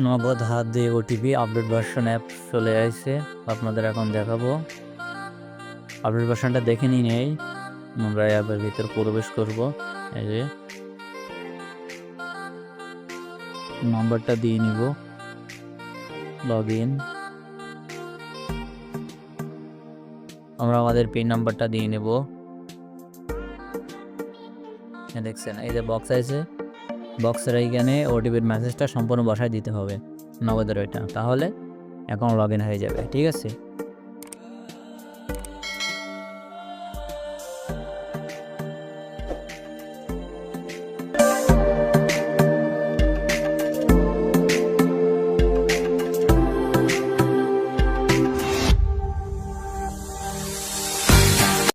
নগদ হাত দিয়ে ওটিপি আপডেট ভার্সন অ্যাপ চলে আসছে আপনাদের এখন দেখাবো। আপডেট ভার্সনটা দেখে নিয়ে নেই আমরা অ্যাপের ভিতর প্রবেশ করব, এই যে। নম্বরটা দিয়ে নিব লগ ইন আমরা আমাদের পিন নাম্বারটা দিয়ে নেব। দেখছেন, এই যে বক্স আছে বক্সের এইখানে ওটিপির মেসেজটা সম্পূর্ণ বসায় দিতে হবে, নগদের ওইটা। তাহলে অ্যাকাউন্ট লগ ইন হয়ে যাবে, ঠিক আছে?